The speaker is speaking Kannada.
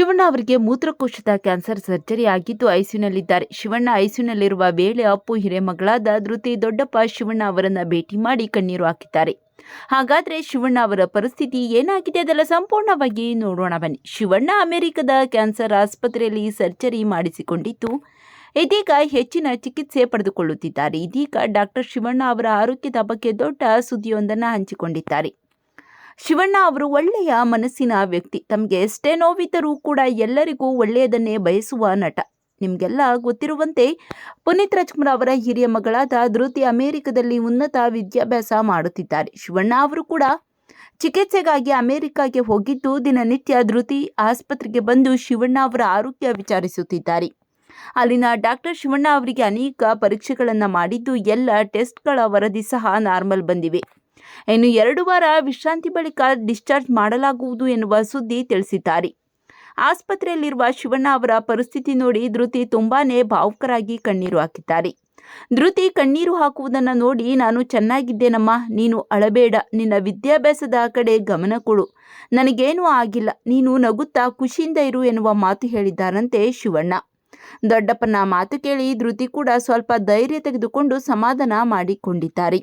ಶಿವಣ್ಣ ಅವರಿಗೆ ಮೂತ್ರಕೋಶದ ಕ್ಯಾನ್ಸರ್ ಸರ್ಜರಿ ಆಗಿದ್ದು ಐಸಿಯುನಲ್ಲಿದ್ದಾರೆ. ಶಿವಣ್ಣ ಐಸಿಯುನಲ್ಲಿರುವ ವೇಳೆ ಅಪ್ಪು, ಹಿರೇಮಗಳಾದ ಧೃತಿ, ದೊಡ್ಡಪ್ಪ, ಶಿವಣ್ಣ ಅವರನ್ನ ಭೇಟಿ ಮಾಡಿ ಕಣ್ಣೀರು ಹಾಕಿದ್ದಾರೆ. ಹಾಗಾದ್ರೆ ಶಿವಣ್ಣ ಅವರ ಪರಿಸ್ಥಿತಿ ಏನಾಗಿದೆ ಅದೆಲ್ಲ ಸಂಪೂರ್ಣವಾಗಿ ನೋಡೋಣ ಬನ್ನಿ. ಶಿವಣ್ಣ ಅಮೆರಿಕದ ಕ್ಯಾನ್ಸರ್ ಆಸ್ಪತ್ರೆಯಲ್ಲಿ ಸರ್ಜರಿ ಮಾಡಿಸಿಕೊಂಡಿದ್ದು, ಇದೀಗ ಹೆಚ್ಚಿನ ಚಿಕಿತ್ಸೆ ಪಡೆದುಕೊಳ್ಳುತ್ತಿದ್ದಾರೆ. ಇದೀಗ ಡಾಕ್ಟರ್ ಶಿವಣ್ಣ ಅವರ ಆರೋಗ್ಯದ ಬಗ್ಗೆ ದೊಡ್ಡ ಸುದ್ದಿಯೊಂದನ್ನು ಹಂಚಿಕೊಂಡಿದ್ದಾರೆ. ಶಿವಣ್ಣ ಅವರು ಒಳ್ಳೆಯ ಮನಸ್ಸಿನ ವ್ಯಕ್ತಿ. ತಮಗೆ ಎಷ್ಟೇ ನೋವಿದ್ದರೂ ಕೂಡ ಎಲ್ಲರಿಗೂ ಒಳ್ಳೆಯದನ್ನೇ ಬಯಸುವ ನಟ. ನಿಮಗೆಲ್ಲ ಗೊತ್ತಿರುವಂತೆ ಪುನೀತ್ ರಾಜ್ಕುಮಾರ್ ಅವರ ಹಿರಿಯ ಮಗಳಾದ ಧೃತಿ ಅಮೆರಿಕದಲ್ಲಿ ಉನ್ನತ ವಿದ್ಯಾಭ್ಯಾಸ ಮಾಡುತ್ತಿದ್ದಾರೆ. ಶಿವಣ್ಣ ಅವರು ಕೂಡ ಚಿಕಿತ್ಸೆಗಾಗಿ ಅಮೆರಿಕಾಗೆ ಹೋಗಿದ್ದು, ದಿನನಿತ್ಯ ಧೃತಿ ಆಸ್ಪತ್ರೆಗೆ ಬಂದು ಶಿವಣ್ಣ ಅವರ ಆರೋಗ್ಯ ವಿಚಾರಿಸುತ್ತಿದ್ದಾರೆ. ಅಲ್ಲಿನ ಡಾಕ್ಟರ್ ಶಿವಣ್ಣ ಅವರಿಗೆ ಅನೇಕ ಪರೀಕ್ಷೆಗಳನ್ನು ಮಾಡಿದ್ದು, ಎಲ್ಲ ಟೆಸ್ಟ್ಗಳ ವರದಿ ಸಹ ನಾರ್ಮಲ್ ಬಂದಿವೆ. ಇನ್ನು ಎರಡು ವಾರ ವಿಶ್ರಾಂತಿ ಬಳಿಕ ಡಿಸ್ಚಾರ್ಜ್ ಮಾಡಲಾಗುವುದು ಎನ್ನುವ ಸುದ್ದಿ ತಿಳಿಸಿದ್ದಾರೆ. ಆಸ್ಪತ್ರೆಯಲ್ಲಿರುವ ಶಿವಣ್ಣ ಅವರ ಪರಿಸ್ಥಿತಿ ನೋಡಿ ಧೃತಿ ತುಂಬಾನೇ ಭಾವುಕರಾಗಿ ಕಣ್ಣೀರು ಹಾಕಿದ್ದಾರೆ. ಧೃತಿ ಕಣ್ಣೀರು ಹಾಕುವುದನ್ನು ನೋಡಿ ನಾನು ಚೆನ್ನಾಗಿದ್ದೇನಮ್ಮ, ನೀನು ಅಳಬೇಡ, ನಿನ್ನ ವಿದ್ಯಾಭ್ಯಾಸದ ಕಡೆ ಗಮನ ಕೊಡು. ನನಗೇನೂ ಆಗಿಲ್ಲ, ನೀನು ನಗುತ್ತಾ ಖುಷಿಯಿಂದ ಇರು ಎನ್ನುವ ಮಾತು ಹೇಳಿದ್ದಾರಂತೆ ಶಿವಣ್ಣ. ದೊಡ್ಡಪ್ಪನ ಮಾತು ಕೇಳಿ ಧೃತಿ ಕೂಡ ಸ್ವಲ್ಪ ಧೈರ್ಯ ತೆಗೆದುಕೊಂಡು ಸಮಾಧಾನ ಮಾಡಿಕೊಂಡಿದ್ದಾರೆ.